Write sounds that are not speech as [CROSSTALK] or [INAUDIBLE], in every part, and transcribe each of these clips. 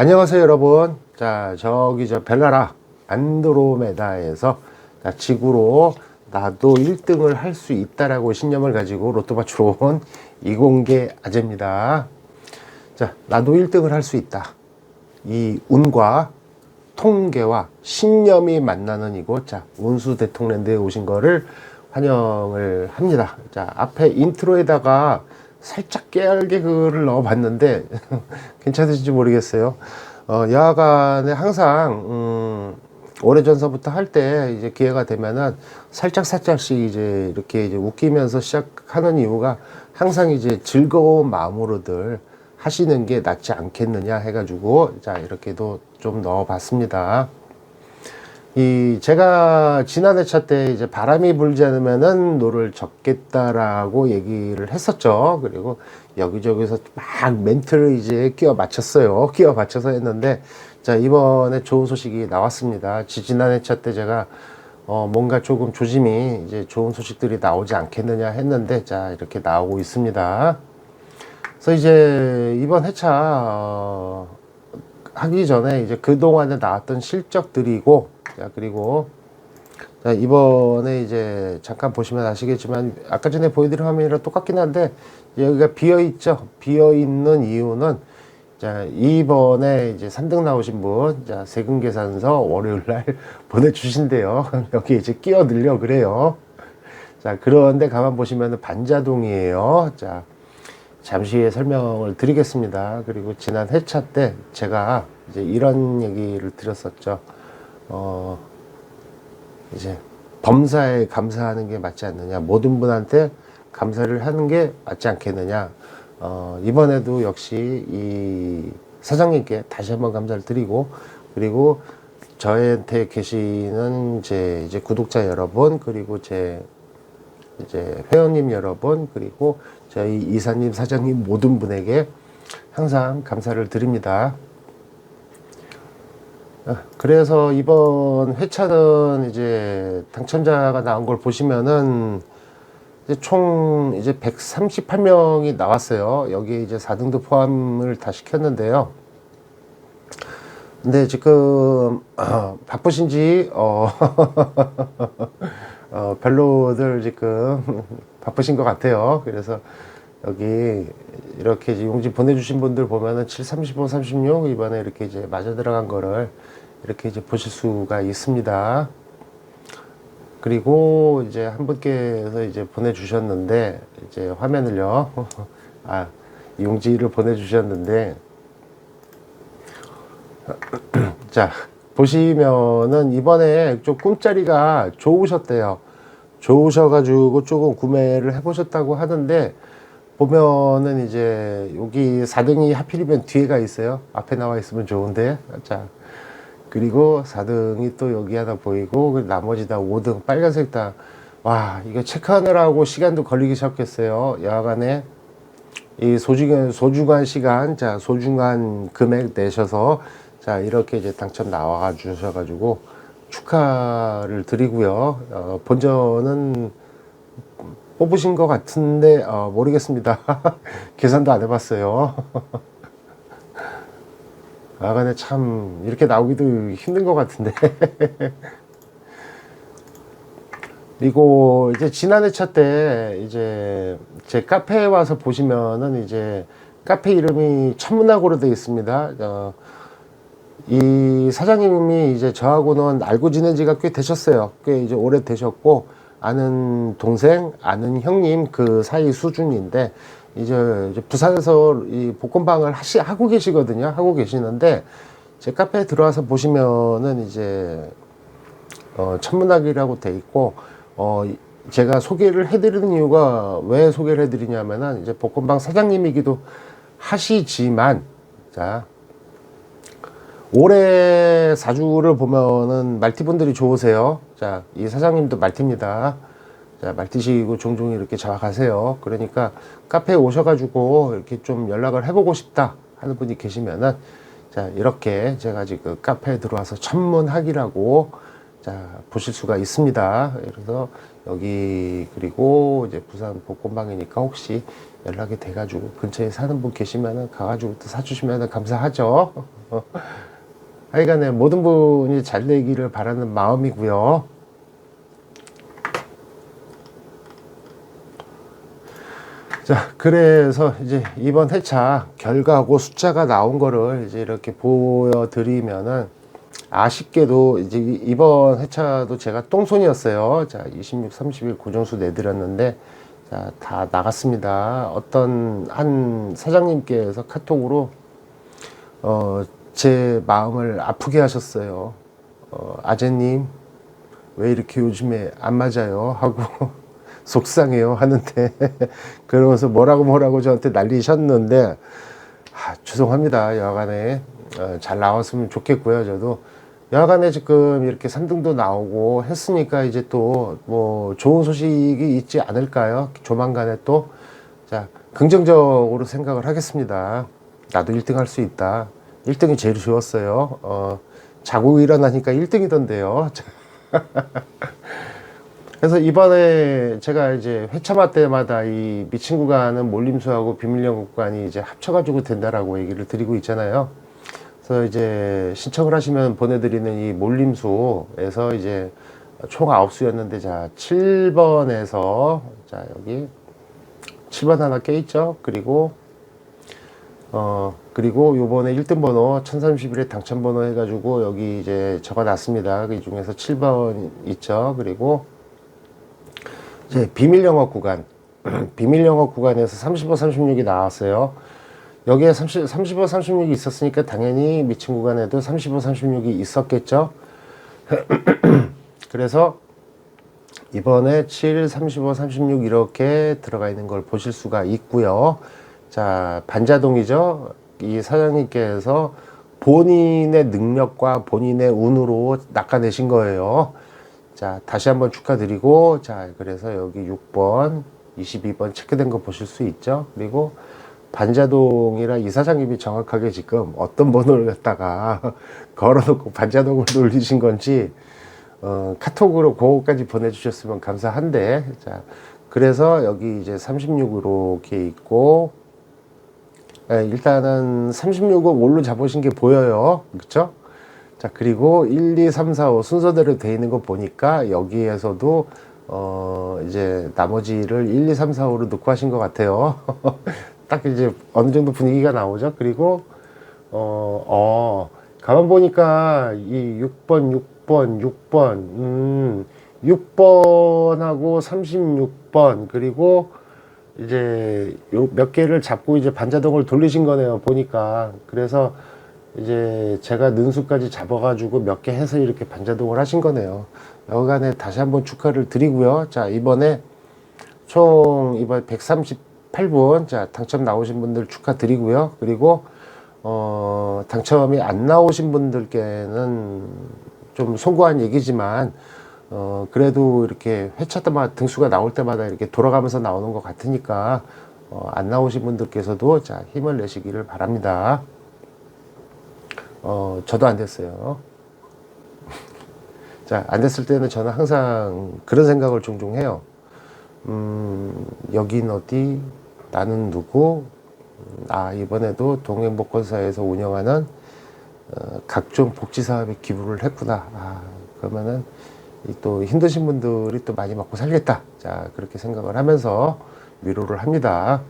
안녕하세요 여러분. 자 저기 저 벨라라 안드로메다에서 자, 지구로 나도 1등을 할 수 있다라고 신념을 가지고 로또 맞추러 온 이공계 아재입니다. 자 나도 1등을 할 수 있다. 이 운과 통계와 신념이 만나는 이곳 자 운수 대통랜드에 오신 거를 환영을 합니다. 자 앞에 인트로에다가 살짝 깨알게 그를 넣어봤는데 [LAUGHS] 괜찮으신지 모르겠어요. 어, 여하간에 항상 음, 오래전서부터 할 때 이제 기회가 되면은 살짝 살짝씩 이제 이렇게 이제 웃기면서 시작하는 이유가 항상 이제 즐거운 마음으로들 하시는 게 낫지 않겠느냐 해가지고 자 이렇게도 좀 넣어봤습니다. 이 제가 지난 회차 때 이제 바람이 불지 않으면은 노를 적겠다라고 얘기를 했었죠. 그리고 여기저기서 막 멘트를 이제 끼워 맞췄어요. [LAUGHS] 끼워 맞춰서 했는데 자 이번에 좋은 소식이 나왔습니다. 지- 지난 회차 때 제가 어 뭔가 조금 조짐이 이제 좋은 소식들이 나오지 않겠느냐 했는데 자 이렇게 나오고 있습니다. 그래서 이제 이번 회차 어, 하기 전에 이제 그 동안에 나왔던 실적들이고 자 그리고 자 이번에 이제 잠깐 보시면 아시겠지만 아까 전에 보여드린 화면이랑 똑같긴 한데 여기가 비어 있죠? 비어 있는 이유는 자 이번에 이제 3등 나오신 분자 세금 계산서 월요일 날 [LAUGHS] 보내주신대요. [LAUGHS] 여기 이제 끼어 늘려 그래요. 자 그런데 가만 보시면은 반자동이에요. 자 잠시 후에 설명을 드리겠습니다. 그리고 지난 회차 때 제가 이제 이런 얘기를 드렸었죠. 어, 이제 범사에 감사하는 게 맞지 않느냐. 모든 분한테 감사를 하는 게 맞지 않겠느냐. 어, 이번에도 역시 이 사장님께 다시 한번 감사를 드리고 그리고 저한테 계시는 이제, 이제 구독자 여러분 그리고 제 이제 회원님 여러분 그리고 저희 이사님 사장님 모든 분에게 항상 감사를 드립니다. 아, 그래서 이번 회차는 이제 당첨자가 나온 걸 보시면은 이제 총 이제 138명이 나왔어요. 여기에 이제 4등도 포함을 다 시켰는데요. 근데 지금 어, 바쁘신지 어, [LAUGHS] 어, 별로들 지금 [LAUGHS] 바쁘신 것 같아요. 그래서 여기 이렇게 용지 보내주신 분들 보면은 7, 35, 36 이번에 이렇게 이제 맞아 들어간 거를 이렇게 이제 보실 수가 있습니다. 그리고 이제 한 분께서 이제 보내주셨는데 이제 화면을요. [LAUGHS] 아, 용지를 보내주셨는데 [CLEARS THROAT] 자 보시면은 이번에 좀 꿈자리가 좋으셨대요. 좋으셔가지고 조금 구매를 해보셨다고 하는데 보면은 이제 여기 4등이 하필이면 뒤에가 있어요. 앞에 나와 있으면 좋은데 자 그리고 4등이 또 여기 하나 보이고 그 나머지 다 5등 빨간색 다 와 이거 체크하느라고 시간도 걸리기 시작했어요. 여하간에 이 소중한 소중한 시간, 자 소중한 금액 내셔서 자 이렇게 이제 당첨 나와 주셔가지고 축하를 드리고요. 어, 본전은 뽑으신 것 같은데 어, 모르겠습니다. [LAUGHS] 계산도 안 해봤어요. [LAUGHS] 아간에 참 이렇게 나오기도 힘든 것 같은데. [LAUGHS] 그리고 이제 지난 회차 때 이제 제 카페에 와서 보시면은 이제 카페 이름이 천문학으로 되어 있습니다. 어, 이 사장님이 이제 저하고는 알고 지낸 지가 꽤 되셨어요. 꽤 이제 오래 되셨고 아는 동생, 아는 형님 그 사이 수준인데 이제, 이제 부산에서 이 복권방을 하시 하고 계시거든요. 하고 계시는데 제 카페에 들어와서 보시면은 이제 어, 천문학이라고 돼 있고 어, 이- 제가 소개를 해드리는 이유가 왜 소개를 해드리냐면은 이제 복권방 사장님이기도 하시지만 자 올해 사주를 보면은 말티분들이 좋으세요. 자, 이 사장님도 말티입니다. 자, 말티시고 종종 이렇게 잡아가세요. 그러니까 카페에 오셔가지고 이렇게 좀 연락을 해보고 싶다 하는 분이 계시면은 자, 이렇게 제가 지금 카페에 들어와서 천문학이라고 자 보실 수가 있습니다. 그래서 여기 그리고 이제 부산 복권방이니까 혹시 연락이 돼가지고 근처에 사는 분 계시면은 가가지고 또 사주시면 감사하죠. [LAUGHS] 하여간에 모든 분이 잘 되기를 바라는 마음이고요. 자, 그래서 이제 이번 회차 결과하고 숫자가 나온 거를 이제 이렇게 보여드리면은 아쉽게도 이제 이번 회차도 제가 똥손이었어요. 자, 26, 30일 고정수 내드렸는데 자, 다 나갔습니다. 어떤 한 사장님께서 카톡으로 어, 제 마음을 아프게 하셨어요. 어, 아재님, 왜 이렇게 요즘에 안 맞아요? 하고 [LAUGHS] 속상해요 하는데 [LAUGHS] 그러면서 뭐라고 뭐라고 저한테 난리셨는데 아, 죄송합니다. 여하간에 어, 잘 나왔으면 좋겠고요 저도. 여하간에 지금 이렇게 3등도 나오고 했으니까 이제 또 뭐 좋은 소식이 있지 않을까요? 조만간에 또. 자 긍정적으로 생각을 하겠습니다. 나도 1등 할 수 있다 1등이 제일 좋았어요 어, 자고 일어나니까 1등이던데요 [LAUGHS] 그래서 이번에 제가 이제 회차마 때마다 이 미친 구간은 몰림수하고 비밀령 구간이 이제 합쳐가지고 된다라고 얘기를 드리고 있잖아요. 그래서 이제 신청을 하시면 보내드리는 이 몰림수에서 이제 총 9수였는데 자 7번에서 자 여기 7번 하나 껴있죠. 그리고 어 그리고 요번에 1등 번호 1031의 당첨 번호 해가지고 여기 이제 적어 놨습니다. 그 중에서 7번 있죠. 그리고 이제 비밀 영업 구간, [CLEARS THROAT] 비밀 영업 구간에서 35, 36이 나왔어요. 여기에 30, 35, 36이 있었으니까 당연히 미친 구간에도 35, 36이 있었겠죠. [CLEARS THROAT] 그래서 이번에 7, 35, 36 이렇게 들어가 있는 걸 보실 수가 있고요. 자, 반자동이죠. 이 사장님께서 본인의 능력과 본인의 운으로 낚아내신 거예요. 자, 다시 한번 축하드리고, 자, 그래서 여기 6번, 22번 체크된 거 보실 수 있죠? 그리고 반자동이라 이 사장님이 정확하게 지금 어떤 번호를 갖다가 [LAUGHS] 걸어놓고 반자동을 돌리신 건지, 어, 카톡으로 그거까지 보내주셨으면 감사한데, 자, 그래서 여기 이제 36으로 이렇게 있고, 예, 일단은 36은 올로 잡으신 게 보여요. 그쵸? 자, 그리고 1, 2, 3, 4, 5 순서대로 돼 있는 거 보니까 여기에서도 어, 이제 나머지를 1, 2, 3, 4, 5로 넣고 하신 것 같아요. [LAUGHS] 딱 이제 어느 정도 분위기가 나오죠. 그리고 어, 어, 가만 보니까 이 6번, 6번, 6번, 음, 6번하고 36번, 그리고 이제 요몇 개를 잡고 이제 반자동을 돌리신 거네요. 보니까. 그래서 이제 제가 는수까지 잡아가지고 몇 개 해서 이렇게 반자동을 하신 거네요. 여간에 다시 한번 축하를 드리고요. 자, 이번에 총 이번 138분 자, 당첨 나오신 분들 축하드리고요. 그리고 어, 당첨이 안 나오신 분들께는 좀 송구한 얘기지만 어, 그래도 이렇게 회차 때마다 등수가 나올 때마다 이렇게 돌아가면서 나오는 것 같으니까 어, 안 나오신 분들께서도 자, 힘을 내시기를 바랍니다. 어, 저도 안 됐어요. [LAUGHS] 자, 안 됐을 때는 저는 항상 그런 생각을 종종 해요. 음, 여긴 어디, 나는 누구, 음, 아, 이번에도 동행복권사에서 운영하는 어, 각종 복지사업에 기부를 했구나. 아, 그러면은 이 또 힘드신 분들이 또 많이 먹고 살겠다. 자, 그렇게 생각을 하면서 위로를 합니다.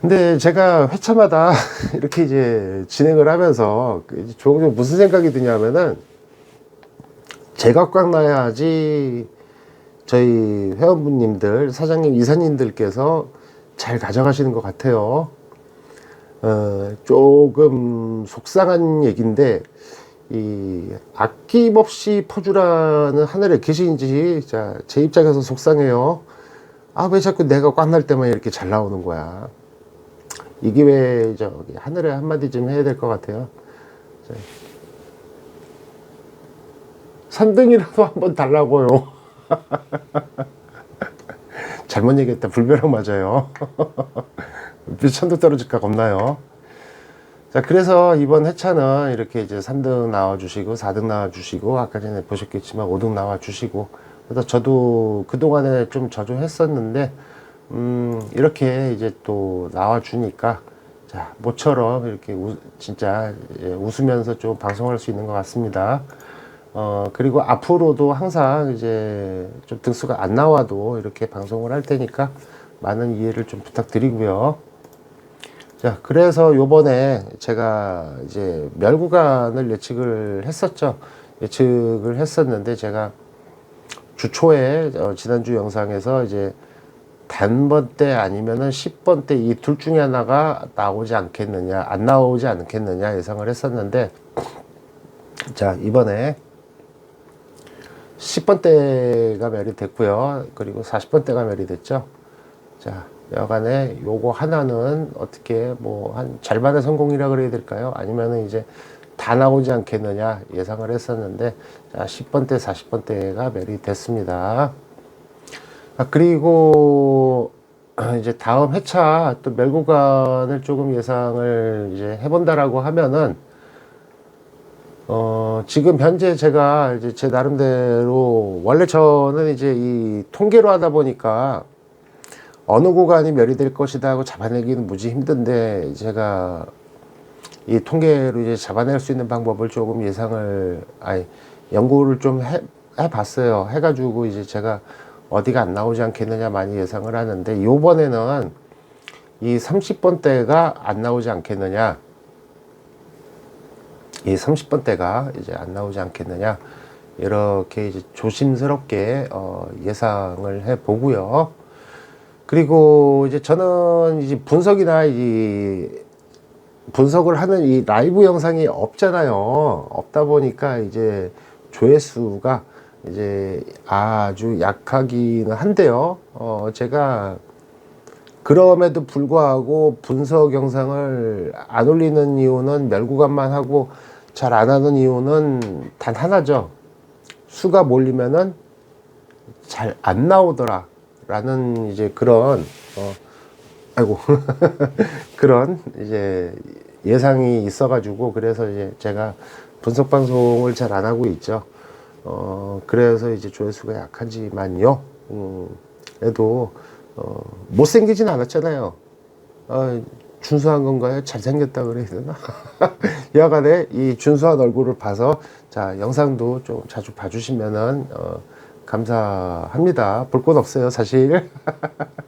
근데 제가 회차마다 [LAUGHS] 이렇게 이제 진행을 하면서 그 종종 무슨 생각이 드냐면은 제가 꽉 나야지 저희 회원분님들, 사장님, 이사님들께서 잘 가져가시는 것 같아요. 어, 조금 속상한 얘기인데, 이 아낌없이 퍼주라는 하늘에 계신지, 자, 제 입장에서 속상해요. 아, 왜 자꾸 내가 꽉날 때만 이렇게 잘 나오는 거야. 이게 왜 저기 하늘에 한마디 좀 해야 될 것 같아요. 자, 3등이라도 한번 달라고요. [LAUGHS] 잘못 얘기했다. 불벼락 맞아요. 미천도 떨어질까 겁나요. 자, 그래서 이번 회차는 이렇게 이제 3등 나와주시고, 4등 나와주시고, 아까 전에 보셨겠지만 5등 나와주시고, 그래서 저도 그동안에 좀 저조했었는데, 음, 이렇게 이제 또 나와주니까, 자, 모처럼 이렇게 우- 진짜 예, 웃으면서 좀 방송할 수 있는 것 같습니다. 어, 그리고 앞으로도 항상 이제 좀 등수가 안 나와도 이렇게 방송을 할 테니까 많은 이해를 좀 부탁드리고요. 자, 그래서 요번에 제가 이제 멸구간을 예측을 했었죠. 예측을 했었는데 제가 주초에 어, 지난주 영상에서 이제 단번 대 아니면은 10번 대 이 둘 중에 하나가 나오지 않겠느냐, 안 나오지 않겠느냐 예상을 했었는데 자, 이번에 10번 대가 멸이 됐고요. 그리고 40번 대가 멸이 됐죠. 자, 여간에 요거 하나는 어떻게 뭐 한 절반의 성공이라 그래야 될까요? 아니면은 이제 다 나오지 않겠느냐 예상을 했었는데 자, 10번대, 40번대가 멸이 됐습니다. 아, 그리고 [CLEARS THROAT] 이제 다음 회차 또 멸구간을 조금 예상을 이제 해본다라고 하면은 어, 지금 현재 제가 이제 제 나름대로 원래 저는 이제 이 통계로 하다 보니까 어느 구간이 멸이 될 것이다 하고 잡아내기는 무지 힘든데 제가 이 통계로 이제 잡아낼 수 있는 방법을 조금 예상을 아니 연구를 좀 해, 해봤어요. 해가지고 이제 제가 어디가 안 나오지 않겠느냐 많이 예상을 하는데 요번에는 이 30번대가 안 나오지 않겠느냐 이 30번대가 이제 안 나오지 않겠느냐 이렇게 이제 조심스럽게 어, 예상을 해 보고요. 그리고 이제 저는 이제 분석이나 이 분석을 하는 이 라이브 영상이 없잖아요. 없다 보니까 이제 조회수가 이제 아주 약하기는 한데요. 어, 제가 그럼에도 불구하고 분석 영상을 안 올리는 이유는 멸구간만 하고 잘 안 하는 이유는 단 하나죠. 수가 몰리면은 잘 안 나오더라. 라는 이제 그런, 어, 아이고, [LAUGHS] 그런 이제 예상이 있어가지고 그래서 이제 제가 분석 방송을 잘 안 하고 있죠. 어, 그래서 이제 조회수가 약하지만요. 음, 그래도, 어, 못생기진 않았잖아요. 어, 준수한 건가요? 잘생겼다 그래야 되나? [LAUGHS] 여간에 이 준수한 얼굴을 봐서, 자, 영상도 좀 자주 봐주시면은, 어, 감사합니다. 볼건 없어요, 사실.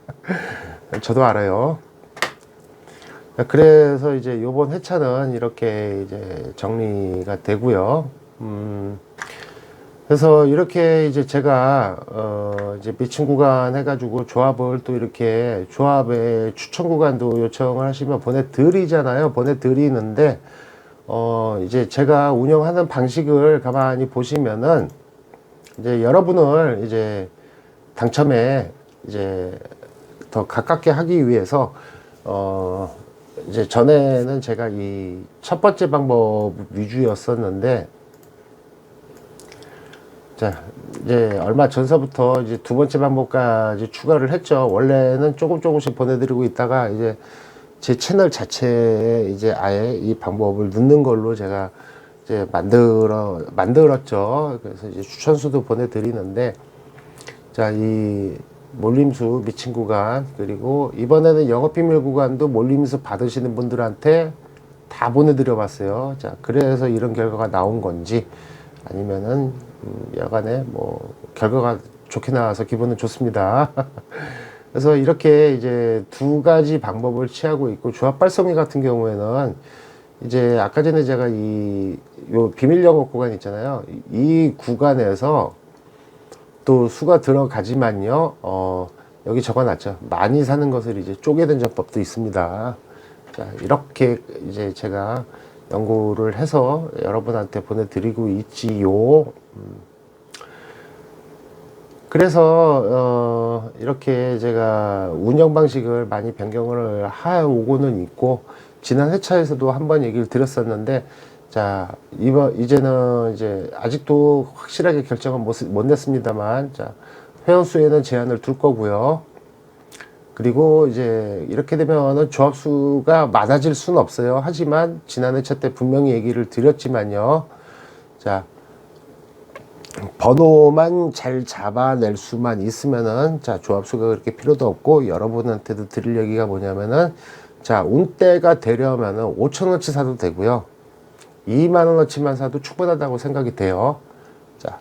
[LAUGHS] 저도 알아요. 그래서 이제 요번 회차는 이렇게 이제 정리가 되고요. 음, 그래서 이렇게 이제 제가 어 이제 미친 구간 해가지고 조합을 또 이렇게 조합의 추천 구간도 요청을 하시면 보내드리잖아요. 보내드리는데 어 이제 제가 운영하는 방식을 가만히 보시면은 이제 여러분을 이제 당첨에 이제 더 가깝게 하기 위해서 어 이제 전에는 제가 이 첫 번째 방법 위주였었는데 자, 이제 얼마 전서부터 이제 두 번째 방법까지 추가를 했죠. 원래는 조금 조금씩 보내드리고 있다가 이제 제 채널 자체에 이제 아예 이 방법을 넣는 걸로 제가 이제 만들어, 만들었죠. 그래서 이제 추천수도 보내드리는데, 자, 이 몰림수 미친 구간, 그리고 이번에는 영업 비밀 구간도 몰림수 받으시는 분들한테 다 보내드려 봤어요. 자, 그래서 이런 결과가 나온 건지, 아니면은, 음, 여간에 뭐, 결과가 좋게 나와서 기분은 좋습니다. [LAUGHS] 그래서 이렇게 이제 두 가지 방법을 취하고 있고, 조합 발송기 같은 경우에는 이제 아까 전에 제가 이, 요 비밀 영업 구간 있잖아요. 이 구간에서 또 수가 들어가지만요, 어, 여기 적어놨죠. 많이 사는 것을 이제 쪼개는 전법도 있습니다. 자, 이렇게 이제 제가 연구를 해서 여러분한테 보내드리고 있지요. 음. 그래서, 어, 이렇게 제가 운영 방식을 많이 변경을 하고는 있고, 지난 회차에서도 한번 얘기를 드렸었는데, 자, 이번, 이제는 이제 아직도 확실하게 결정은 못, 못 냈습니다만, 자, 회원 수에는 제한을 둘 거고요. 그리고 이제 이렇게 되면은 조합 수가 많아질 수는 없어요. 하지만 지난해 차때 분명히 얘기를 드렸지만요. 자, 번호만 잘 잡아낼 수만 있으면은 자 조합수가 그렇게 필요도 없고 여러분한테도 드릴 얘기가 뭐냐면은 자 운대가 되려면은 5천 원치 사도 되고요 2만 원어치만 사도 충분하다고 생각이 돼요 자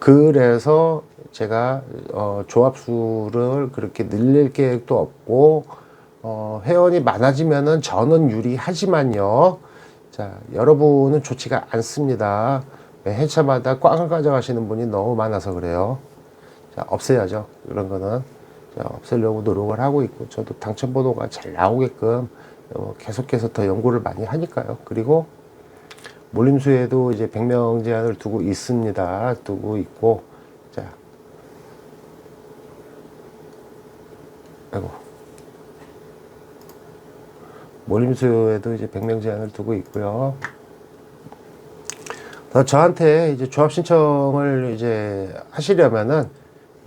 그래서 제가 어, 조합수를 그렇게 늘릴 계획도 없고 어, 회원이 많아지면은 저는 유리하지만요 자 여러분은 좋지가 않습니다 회차마다 꽝을 가져가시는 분이 너무 많아서 그래요. 자, 없애야죠. 이런 거는. 자, 없애려고 노력을 하고 있고, 저도 당첨번호가 잘 나오게끔 어, 계속해서 더 연구를 많이 하니까요. 그리고 몰림수에도 이제 100명 제한을 두고 있습니다. 두고 있고, 자. 아이고. 몰림수에도 이제 100명 제한을 두고 있고요. 어, 저한테 이제 조합 신청을 이제 하시려면은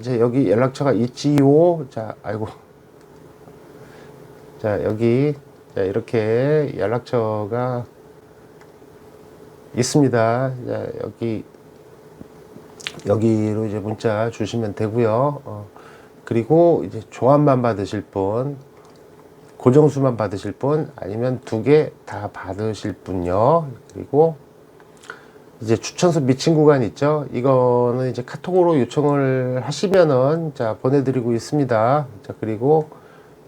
이제 여기 연락처가 있지요. 자, 아이고. 자, 여기 자, 이렇게 연락처가 있습니다. 자, 여기 여기로 이제 문자 주시면 되고요. 어, 그리고 이제 조합만 받으실 분, 고정수만 받으실 분, 아니면 두 개 다 받으실 분요. 그리고 이제 추천서 미친 구간 있죠. 이거는 이제 카톡으로 요청을 하시면은 자 보내드리고 있습니다. 자 그리고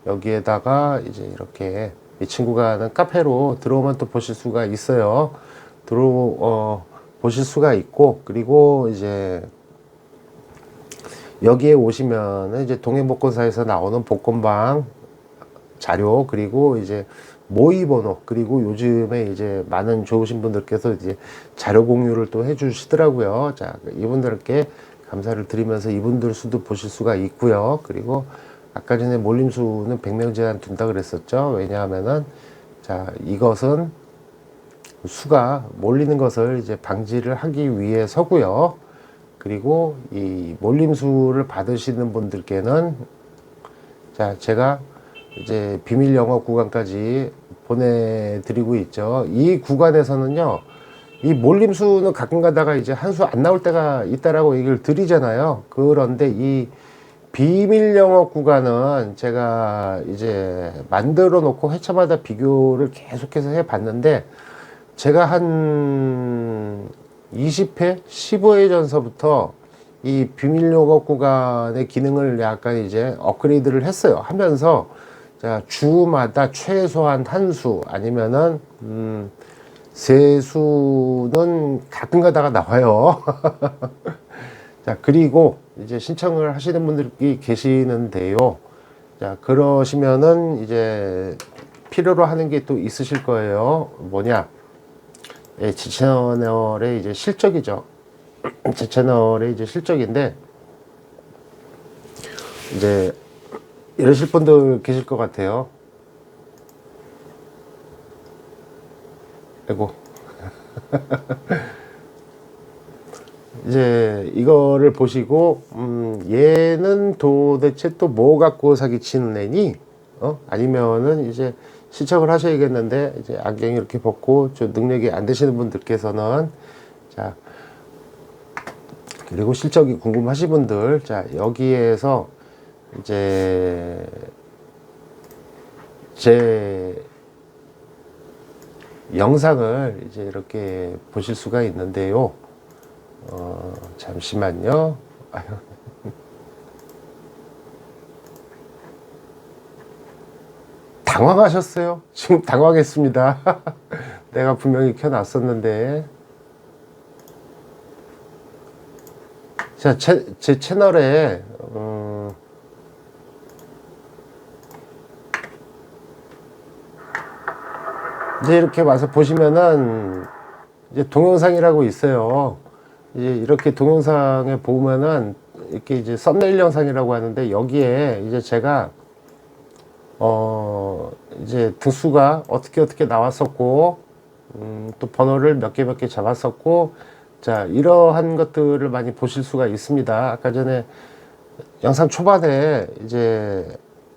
여기에다가 이제 이렇게 미친 구간은 카페로 들어오면 또 보실 수가 있어요. 들어 어, 보실 수가 있고 그리고 이제 여기에 오시면은 이제 동해복권사에서 나오는 복권방 자료 그리고 이제 모의 번호 그리고 요즘에 이제 많은 좋으신 분들께서 이제 자료 공유를 또 해주시더라고요. 자 이분들께 감사를 드리면서 이분들 수도 보실 수가 있고요. 그리고 아까 전에 몰림 수는 100명 제한 둔다 그랬었죠. 왜냐하면은 자 이것은 수가 몰리는 것을 이제 방지를 하기 위해서고요. 그리고 이 몰림 수를 받으시는 분들께는 자 제가 이제 비밀 영업 구간까지 보내드리고 있죠. 이 구간에서는요, 이 몰림수는 가끔 가다가 이제 한 수 안 나올 때가 있다라고 얘기를 드리잖아요. 그런데 이 비밀 영업 구간은 제가 이제 만들어 놓고 회차마다 비교를 계속해서 해 봤는데 제가 한 20회, 15회 전서부터 이 비밀 영업 구간의 기능을 약간 이제 업그레이드를 했어요. 하면서 자, 주마다 최소한 한 수 아니면은 음, 세 수는 가끔 가다가 나와요. [LAUGHS] 자, 그리고 이제 신청을 하시는 분들이 계시는데요. 자, 그러시면은 이제 필요로 하는 게 또 있으실 거예요. 뭐냐? 예, 제 채널의 이제 실적이죠. [CLEARS THROAT] 제 채널의 이제 실적인데 이제 이러실 분들 계실 것 같아요. 아이고. [LAUGHS] 이제 이거를 보시고, 음, 얘는 도대체 또 뭐 갖고 사기치는 애니? 어? 아니면은 이제 시청을 하셔야겠는데, 이제 안경 이렇게 벗고 좀 능력이 안 되시는 분들께서는, 자, 그리고 실적이 궁금하신 분들, 자, 여기에서 이제 제 영상을 이제 이렇게 보실 수가 있는데요. 어, 잠시만요. 아유. [LAUGHS] 당황하셨어요? 지금 당황했습니다. [LAUGHS] 내가 분명히 켜놨었는데. 자, 제, 제 채널에, 음, 이제 이렇게 와서 보시면은 이제 동영상이라고 있어요. 이제 이렇게 동영상에 보면은 이렇게 이제 썸네일 영상이라고 하는데 여기에 이제 제가 어 이제 등수가 어떻게 어떻게 나왔었고 음, 또 번호를 몇 개 몇 개 잡았었고 자 이러한 것들을 많이 보실 수가 있습니다. 아까 전에 영상 초반에 이제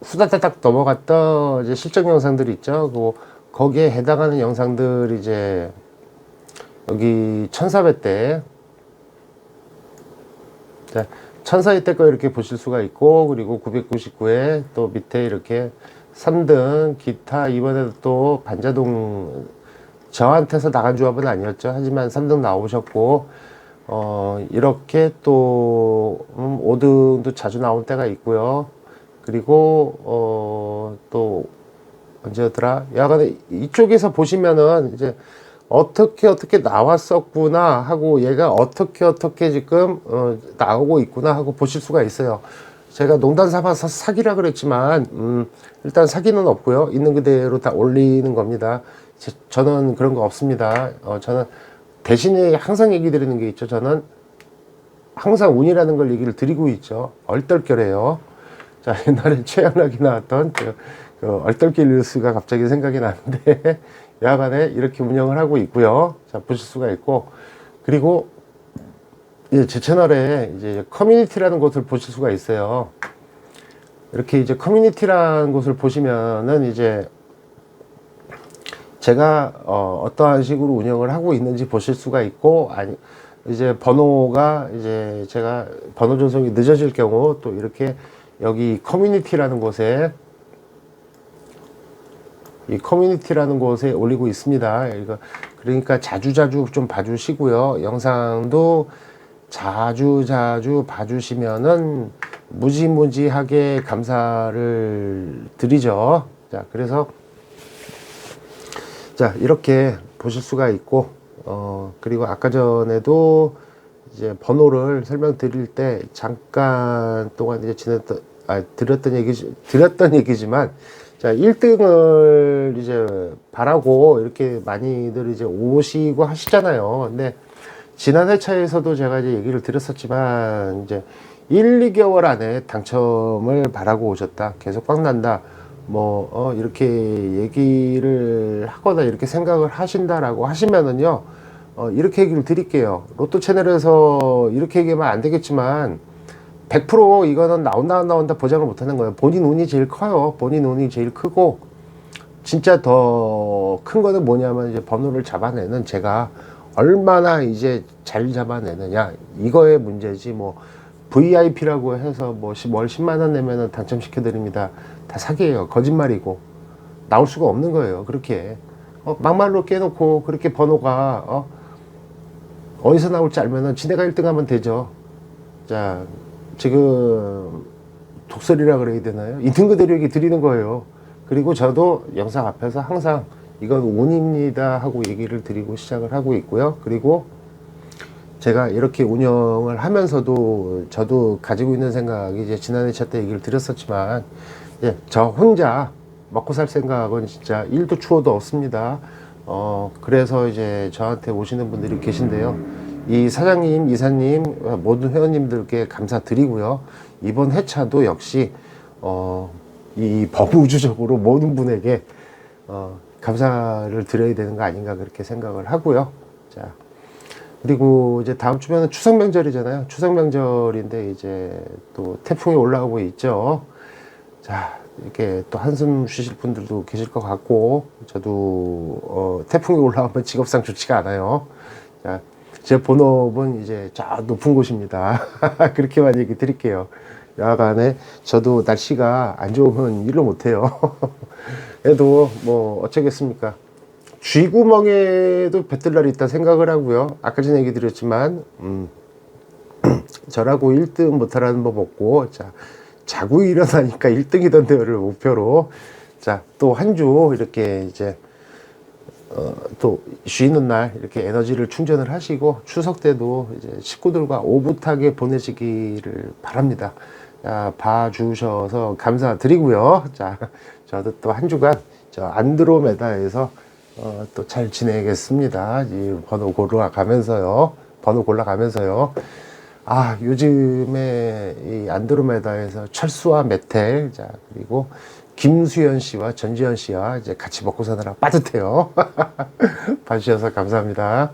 후다다닥 넘어갔던 이제 실적 영상들이 있죠. 그 거기에 해당하는 영상들 이제 여기 1400대 자, 1400대 거 이렇게 보실 수가 있고 그리고 999에 또 밑에 이렇게 3등 기타 이번에도 또 반자동 저한테서 나간 조합은 아니었죠. 하지만 3등 나오셨고 어 이렇게 또 음, 5등도 자주 나올 때가 있고요. 그리고 어또 언제였더라? 야간에 이쪽에서 보시면은 이제 어떻게 어떻게 나왔었구나 하고 얘가 어떻게 어떻게 지금 어, 나오고 있구나 하고 보실 수가 있어요. 제가 농담 삼아서 사기라 그랬지만 음, 일단 사기는 없고요. 있는 그대로 다 올리는 겁니다. 제- 저는 그런 거 없습니다. 어, 저는 대신에 항상 얘기 드리는 게 있죠. 저는 항상 운이라는 걸 얘기를 드리고 있죠. 얼떨결에요. 자, 옛날에 최양락이 나왔던 그, 그 얼떨결 뉴스가 갑자기 생각이 나는데, [LAUGHS] 야간에 이렇게 운영을 하고 있고요. 자, 보실 수가 있고, 그리고 이제 제 채널에 이제 커뮤니티라는 곳을 보실 수가 있어요. 이렇게 이제 커뮤니티라는 곳을 보시면은 이제 제가 어, 어떠한 식으로 운영을 하고 있는지 보실 수가 있고 아니 이제 번호가 이제 제가 번호 전송이 늦어질 경우 또 이렇게 여기 커뮤니티라는 곳에 이 커뮤니티라는 곳에 올리고 있습니다. 그러니까 자주 자주 좀 봐주시고요. 영상도 자주 자주 봐주시면은 무지무지하게 감사를 드리죠. 자 그래서 자 이렇게 보실 수가 있고 어 그리고 아까 전에도 이제 번호를 설명드릴 때 잠깐 동안 이제 지냈던 아 드렸던 얘기 드렸던 얘기지만 자 1등을 이제 바라고 이렇게 많이들 이제 오시고 하시잖아요. 근데 지난 회차에서도 제가 이제 얘기를 드렸었지만 이제 1, 2개월 안에 당첨을 바라고 오셨다. 계속 꽉 난다. 뭐, 어, 이렇게 얘기를 하거나 이렇게 생각을 하신다라고 하시면은요, 어, 이렇게 얘기를 드릴게요. 로또 채널에서 이렇게 얘기하면 안 되겠지만, 100% 이거는 나온다, 안 나온다 보장을 못 하는 거예요. 본인 운이 제일 커요. 본인 운이 제일 크고, 진짜 더 큰 거는 뭐냐면 이제 번호를 잡아내는 제가 얼마나 이제 잘 잡아내느냐 이거의 문제지 뭐 VIP라고 해서 뭐 시- 월 10만 원 내면은 당첨시켜 드립니다. 다 사기예요. 거짓말이고 나올 수가 없는 거예요. 그렇게 어, 막말로 깨놓고 그렇게 번호가 어, 어디서 나올지 알면은 지네가 1등 하면 되죠. 자 지금 독설이라 그래야 되나요? 있는 그대로 얘기 드리는 거예요. 그리고 저도 영상 앞에서 항상 이건 운입니다 하고 얘기를 드리고 시작을 하고 있고요. 그리고 제가 이렇게 운영을 하면서도 저도 가지고 있는 생각이 이제 지난해 차 때 얘기를 드렸었지만 이제 저 혼자 먹고 살 생각은 진짜 일도 추워도 없습니다. 어 그래서 이제 저한테 오시는 분들이 계신데요. 이 사장님, 이사님, 모든 회원님들께 감사드리고요. 이번 회차도 역시 어, 이 범우주적으로 모든 분에게 어, 감사를 드려야 되는 거 아닌가 그렇게 생각을 하고요. 자, 그리고 이제 다음 주면은 추석 명절이잖아요. 추석 명절인데 이제 또 태풍이 올라오고 있죠. 자, 이렇게 또 한숨 쉬실 분들도 계실 것 같고, 저도 어, 태풍이 올라오면 직업상 좋지가 않아요. 자, 제 본업은 이제 저 높은 곳입니다. [LAUGHS] 그렇게만 얘기 드릴게요. 야간에 저도 날씨가 안 좋으면 일을 못해요. [LAUGHS] 그래도 뭐 어쩌겠습니까. 쥐구멍에도 뱉을 날이 있다 생각을 하고요. 아까 전에 얘기 드렸지만, 음, [CLEARS THROAT] 저라고 1등 못하라는 법 없고, 자, 자고 일어나니까 [LAUGHS] 1등이던데요를 목표로, 자, 또 한 주 이렇게 이제, 어, 또 쉬는 날 이렇게 에너지를 충전을 하시고, 추석 때도 이제 식구들과 오붓하게 보내시기를 바랍니다. 자, 봐주셔서 감사드리고요. 자, 저도 또 한 주간 저 안드로메다에서 어, 또 잘 지내겠습니다. 이 번호 골라 가면서요. 번호 골라 가면서요. 아, 요즘에 이 안드로메다에서 철수와 메텔, 자, 그리고 김수현 씨와 전지현 씨와 이제 같이 먹고 사느라 빠듯해요. [LAUGHS] 봐주셔서 감사합니다.